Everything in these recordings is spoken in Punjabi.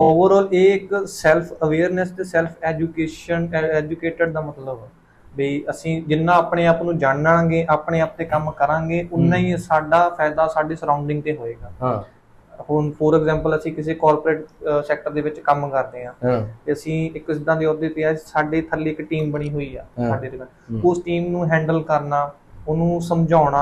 ਓਵਰਆਲ ਇਹ ਇੱਕ ਸੈਲਫ ਅਵੇਅਰਨੈਸ ਤੇ ਸੈਲਫ ਐਜੂਕੇਸ਼ਨ ਐਜੂਕੇਟਡ ਦਾ ਮਤਲਬ ਆ। ਵੀ ਅਸੀਂ ਜਿੰਨਾ ਆਪਣੇ ਆਪ ਨੂੰ ਜਾਣਾਂਗੇ ਆਪਣੇ ਆਪ ਤੇ ਕੰਮ ਕਰਾਂਗੇ ਉਨਾ ਹੀ ਸਾਡਾ ਫਾਇਦਾ ਸਾਡੇ ਸਰਾਊਂਡਿੰਗ ਤੇ ਹੋਏਗਾ। ਹਾਂ। ਹੁਣ ਫੋਰ ਐਗਜ਼ਾਮਪਲ ਅਸੀਂ ਕਿਸੇ ਕਾਰਪੋਰੇਟ ਸੈਕਟਰ ਦੇ ਵਿੱਚ ਕੰਮ ਕਰਦੇ ਹਾਂ। ਹਾਂ। ਤੇ ਅਸੀਂ ਇੱਕ ਇਦਾਂ ਦੇ ਅਹੁਦੇ ਤੇ ਆ ਸਾਡੇ ਥੱਲੇ ਇੱਕ ਟੀਮ ਬਣੀ ਹੋਈ ਆ ਹਾਂ। ਸਾਡੇ ਦੇ। ਉਸ ਟੀਮ ਨੂੰ ਹੈਂਡਲ ਕਰਨਾ ਉਹਨੂੰ ਸਮਝਾਉਣਾ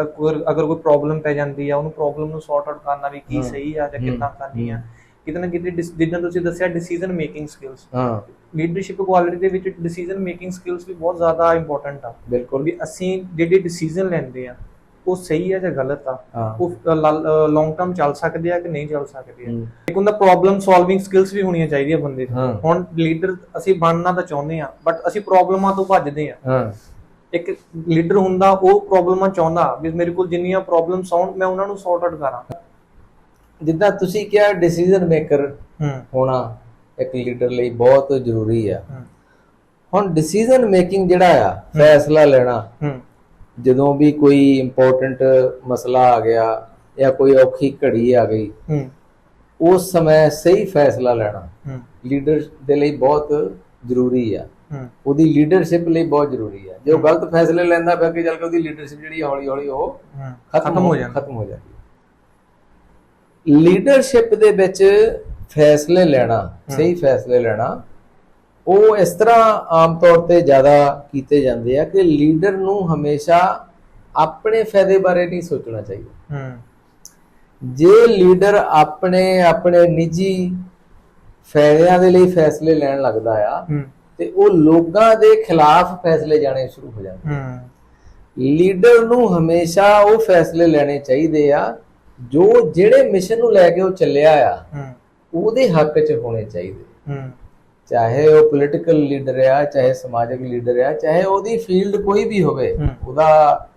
ਅਗਰ ਕੋਈ ਪ੍ਰੋਬਲਮ ਪੈ ਜਾਂਦੀ ਆ ਉਹਨੂੰ ਪ੍ਰੋਬਲਮ ਨੂੰ ਸੌਰਟ ਆਊਟ ਕਰਨਾ ਵੀ ਕੀ ਹਾਂ। ਸਹੀ ਆ ਜਾਂ। ਕਿੱਦਾਂ ਕਰਨੀ ਆ। ਕਿਤੇ ਨਾ ਕਿਤੇ ਜਿੱਦਾਂ ਤੁਸੀਂ ਦੱਸਿਆ ਡਿਸੀਜਨ ਮੇਕਿੰਗ ਸਕਿੱਲਸ ਹਾਂ। ਲੀਡਰਸ਼ਿਪ ਕੁਆਲਿਟੀ ਦੇ ਵਿੱਚ ਡਿਸੀਜਨ ਮੇਕਿੰਗ ਸਕਿੱਲਸ ਵੀ ਬਹੁਤ ਜ਼ਿਆਦਾ ਇੰਪੋਰਟੈਂਟ ਆ। ਬਿਲਕੁਲ। ਵੀ ਅਸੀਂ ਜਿਹੜੇ ਡਿਸੀਜਨ ਲੈਂਦੇ ਆ ਉਹ ਸਹੀ ਆ ਜਾਂ ਗਲਤ ਆ? ਉਹ ਲੌਂਗ ਟਰਮ ਚੱਲ ਸਕਦੇ ਆ ਕਿ ਨਹੀਂ ਚੱਲ ਸਕਦੇ ਆ? ਇੱਕ ਹੁੰਦਾ ਪ੍ਰੋਬਲਮ ਸੋਲਵਿੰਗ ਸਕਿੱਲਸ ਵੀ ਹੋਣੀਆਂ ਚਾਹੀਦੀਆਂ ਬੰਦੇ ਹਾਂ। ਹੁਣ ਲੀਡਰ ਅਸੀਂ ਬਣਨਾ ਤਾਂ ਚਾਹੁੰਦੇ ਆ ਬਟ ਅਸੀਂ ਪ੍ਰੋਬਲਮਾਂ ਤੋਂ ਭੱਜਦੇ ਆ। ਇੱਕ ਲੀਡਰ ਹੁੰਦਾ ਉਹ ਪ੍ਰੋਬਲਮਾਂ ਚਾਹੁੰਦਾ ਵੀ ਮੇਰੇ ਕੋਲ ਜਿੰਨੀਆਂ ਪ੍ਰੋਬਲਮਸ ਆਉਣ ਮੈਂ ਉਹਨਾਂ ਨੂੰ ਸੌਰਟ ਆਊਟ ਕਰਾਂ। ਜਿੱਦਾਂ ਤੁਸੀਂ ਕਿਹਾ ਡਿਸੀਜਨ ਮੇਕਰ ਹੋਣਾ ਇੱਕ ਲੀਡਰ ਲਈ ਬਹੁਤ ਜ਼ਰੂਰੀ ਆ। ਹੁਣ ਡਿਸੀਜਨ ਮੇਕਿੰਗ ਜਿਹੜਾ ਆ ਫੈਸਲਾ ਲੈਣਾ ਜਦੋਂ ਵੀ ਕੋਈ ਇੰਪੋਰਟੈਂਟ ਮਸਲਾ ਆ ਗਿਆ ਜਾਂ ਕੋਈ ਔਖੀ ਘੜੀ ਆ ਗਈ ਉਸ ਸਮੇਂ ਸਹੀ ਫੈਸਲਾ ਲੈਣਾ ਲੀਡਰ ਦੇ ਲਈ ਬਹੁਤ ਜ਼ਰੂਰੀ ਆ। ਉਹਦੀ ਲੀਡਰਸ਼ਿਪ ਲਈ ਬਹੁਤ ਜ਼ਰੂਰੀ ਆ। ਜੇ ਉਹ ਗਲਤ ਫੈਸਲੇ ਲੈਂਦਾ ਫਿਰ ਅੱਗੇ ਚੱਲ ਕੇ ਉਹਦੀ ਲੀਡਰਸ਼ਿਪ ਜਿਹੜੀ ਹੌਲੀ ਹੌਲੀ ਉਹ ਖਤਮ ਹੋ ਜਾਂਦਾ। ਖਤਮ ਹੋ ਜਾਂਦੀ। ਲੀਡਰਸ਼ਿਪ ਦੇ ਵਿੱਚ ਫੈਸਲੇ ਲੈਣਾ ਸਹੀ ਫੈਸਲੇ ਲੈਣਾ ਉਹ ਇਸ ਤਰ੍ਹਾਂ ਆਮ ਤੌਰ ਤੇ ਜ਼ਿਆਦਾ ਕੀਤੇ ਜਾਂਦੇ ਆ ਕਿ ਲੀਡਰ ਨੂੰ ਹਮੇਸ਼ਾ ਆਪਣੇ ਫਾਇਦੇ ਬਾਰੇ ਨਹੀਂ ਸੋਚਣਾ ਚਾਹੀਦਾ। ਹੂੰ। ਜੇ ਲੀਡਰ ਆਪਣੇ ਆਪਣੇ ਨਿੱਜੀ ਫਾਇਦਿਆਂ ਦੇ ਲਈ ਫੈਸਲੇ ਲੈਣ ਲੱਗਦਾ ਆ ਤੇ ਉਹ ਲੋਕਾਂ ਦੇ ਖਿਲਾਫ ਫੈਸਲੇ ਜਾਣੇ ਸ਼ੁਰੂ ਹੋ ਜਾਂਦੇ ਹੂੰ। ਲੀਡਰ ਨੂੰ ਹਮੇਸ਼ਾ ਉਹ ਫੈਸਲੇ ਲੈਣੇ ਚਾਹੀਦੇ ਆ ਜੋ ਜਿਹੜੇ ਮਿਸ਼ਨ ਨੂੰ ਲੈ ਕੇ ਉਹ ਚੱਲਿਆ ਆ ਉਹਦੇ ਹੱਕ 'ਚ ਹੋਣੇ ਚਾਹੀਦੇ। ਚਾਹੇ ਉਹ ਪੋਲੀਟੀਕਲ ਲੀਡਰ ਆ ਚਾਹੇ ਸਮਾਜਿਕ ਲੀਡਰ ਆ ਚਾਹੇ ਉਹਦੀ ਫੀਲਡ ਕੋਈ ਵੀ ਹੋਵੇ। ਉਹਦਾ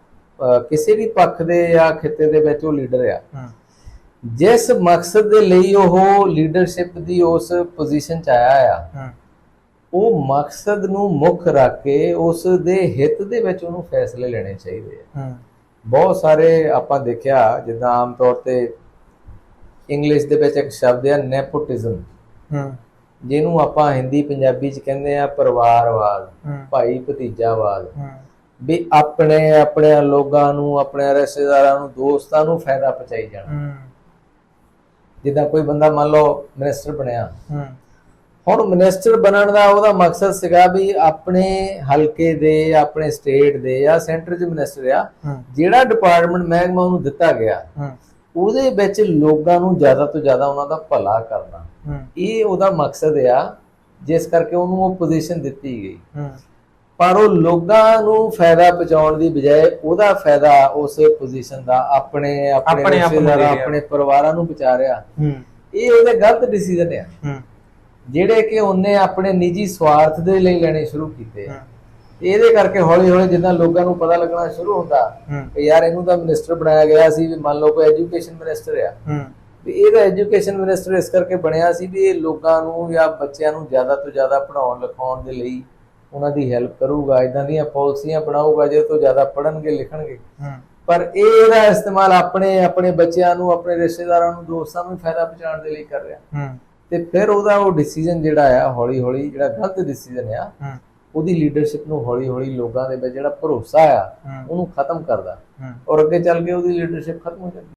ਕਿਸੇ ਵੀ ਪੱਖ ਦੇ ਜਾਂ ਖਿੱਤੇ ਦੇ ਵਿੱਚ ਉਹ ਲੀਡਰ ਆ। ਜਿਸ ਮਕਸਦ ਦੇ ਲਈ ਉਹ ਲੀਡਰਸ਼ਿਪ ਦੀ ਉਸ ਪੋਜੀਸ਼ਨ 'ਚ ਆਇਆ ਆ ਉਹ ਮਕਸਦ ਨੂੰ ਮੁੱਖ ਰੱਖ ਕੇ ਉਸ ਦੇ ਹਿੱਤ ਦੇ ਵਿੱਚ ਉਹਨੂੰ ਫੈਸਲੇ ਲੈਣੇ ਚਾਹੀਦੇ ਆ। ਬਹੁਤ ਸਾਰੇ ਆਪਾਂ ਦੇਖਿਆ ਜਿੱਦਾਂ ਆਮ ਤੌਰ ਤੇ ਇੰਗਲਿਸ਼ ਦੇ ਵਿੱਚ ਇੱਕ ਸ਼ਬਦ ਹੈ ਨੈਪੋਟਿਜ਼ਮ ਹੂੰ। ਜਿਹਨੂੰ ਆਪਾਂ ਹਿੰਦੀ ਪੰਜਾਬੀ ਚ ਕਹਿੰਦੇ ਆ ਪਰਿਵਾਰਵਾਦ ਭਾਈ ਭਤੀਜਾਵਾਦ। ਹੂੰ। ਵੀ ਆਪਣੇ ਆਪਣੇ ਲੋਕਾਂ ਨੂੰ ਆਪਣੇ ਰਿਸ਼ਤੇਦਾਰਾਂ ਨੂੰ ਦੋਸਤਾਂ ਨੂੰ ਫਾਇਦਾ ਪਹੁੰਚਾਈ ਜਾਣਾ। ਹੂੰ। ਜਿੱਦਾਂ ਕੋਈ ਬੰਦਾ ਮੰਨ ਲਓ ਮਿਨਿਸਟਰ ਬਣਿਆ। ਹੂੰ। ਹੁਣ ਮਿਨਿਸਟਰ ਬਣਨ ਦਾ ਉਹਦਾ ਮਕਸਦ ਸੀਗਾ ਵੀ ਆਪਣੇ ਹਲਕੇ ਦੇ ਆਪਣੇ ਸਟੇਟ ਦੇ ਜਾਂ ਸੈਂਟਰ 'ਚ ਮਿਨਿਸਟਰ ਆ ਜਿਹੜਾ ਡਿਪਾਰਟਮੈਂਟ ਮਹਿਕਮਾ ਉਹਨੂੰ ਦਿੱਤਾ ਗਿਆ ਉਹਦੇ ਵਿੱਚ ਲੋਕਾਂ ਨੂੰ ਜ਼ਿਆਦਾ ਤੋਂ ਜ਼ਿਆਦਾ ਉਹਨਾਂ ਦਾ ਭਲਾ ਕਰਨਾ। ਇਹ ਉਹਦਾ ਮਕਸਦ ਆ ਜਿਸ ਕਰਕੇ ਉਹਨੂੰ ਉਹ ਪੋਜੀਸ਼ਨ ਦਿੱਤੀ ਗਈ। ਪਰ ਉਹ ਲੋਕਾਂ ਨੂੰ ਫਾਇਦਾ ਪਹੁੰਚਾਉਣ ਦੀ ਬਜਾਏ ਉਹਦਾ ਫਾਇਦਾ ਉਸ ਪੋਜੀਸ਼ਨ ਦਾ ਆਪਣੇ ਆਪਣੇ ਆਪਣੇ ਨੂੰ ਦੇ ਪਰਿਵਾਰਾਂ ਨੂੰ ਪਹੁੰਚਾ ਰਿਹਾ। ਇਹ ਉਹਦੇ ਗਲਤ ਡਿਸੀਜਨ ਆ। ਜਿਹੜੇ ਕਿ ਉਹਨੇ ਆਪਣੇ ਨਿੱਜੀ ਸਵਾਰਥ ਦੇ ਲਈ ਲੈਣੇ ਸ਼ੁਰੂ ਕੀਤੇ ਇਹਦੇ ਕਰਕੇ ਹੌਲੀ ਹੌਲੀ ਜਿੱਦਾਂ ਲੋਕਾਂ ਨੂੰ ਪਤਾ ਲੱਗਣਾ ਸ਼ੁਰੂ ਹੁੰਦਾ ਕਿ ਯਾਰ ਇਹਨੂੰ ਤਾਂ ਮਿਨਿਸਟਰ ਬਣਾਇਆ ਗਿਆ ਸੀ ਵੀ ਮੰਨ ਲਓ ਕੋਈ ਐਜੂਕੇਸ਼ਨ ਮਿਨਿਸਟਰ ਆ। ਵੀ ਇਹਦਾ ਐਜੂਕੇਸ਼ਨ ਮਿਨਿਸਟਰ ਇਸ ਕਰਕੇ ਬਣਿਆ ਸੀ ਵੀ ਇਹ ਲੋਕਾਂ ਨੂੰ ਜਾਂ ਬੱਚਿਆਂ ਨੂੰ ਜ਼ਿਆਦਾ ਤੋਂ ਜ਼ਿਆਦਾ ਪੜ੍ਹਾਉਣ ਲਿਖਾਉਣ ਦੇ ਲਈ ਉਹਨਾਂ ਦੀ ਹੈਲਪ ਕਰੂਗਾ ਇਦਾਂ ਦੀਆਂ ਪਾਲਿਸੀਆਂ ਬਣਾਊਗਾ ਜੇ ਤੋਂ ਜ਼ਿਆਦਾ ਪੜ੍ਹਨਗੇ ਲਿਖਣਗੇ। ਪਰ ਇਹ ਇਹਦਾ ਇਸਤੇਮਾਲ ਆਪਣੇ ਆਪਣੇ ਬੱਚਿਆਂ ਨੂੰ ਆਪਣੇ ਰਿਸ਼ਤੇਦਾਰਾਂ ਨੂੰ ਦੋਸਤਾਂ ਨੂੰ ਫਾਇਦਾ ਪਹੁੰਚਾਉਣ ਦੇ ਲਈ ਕਰ ਰਿਹਾ। ਹੂੰ। ਤੇ ਫਿਰ ਉਹਦਾ ਉਹ ਡਿਸੀਜਨ ਜਿਹੜਾ ਆ ਹੌਲੀ ਹੌਲੀ ਜਿਹੜਾ ਗਲਤ ਡਿਸੀਜਨ ਆ ਉਹਦੀ ਲੀਡਰਸ਼ਿਪ ਨੂੰ ਹੌਲੀ ਹੌਲੀ ਲੋਕਾਂ ਦੇ ਵਿੱਚ ਜਿਹੜਾ ਭਰੋਸਾ ਆ ਉਹਨੂੰ ਖਤਮ ਕਰਦਾ। ਔਰ ਅੱਗੇ ਚੱਲ ਕੇ ਉਹਦੀ ਲੀਡਰਸ਼ਿਪ ਖਤਮ ਹੋ ਜਾਂਦੀ।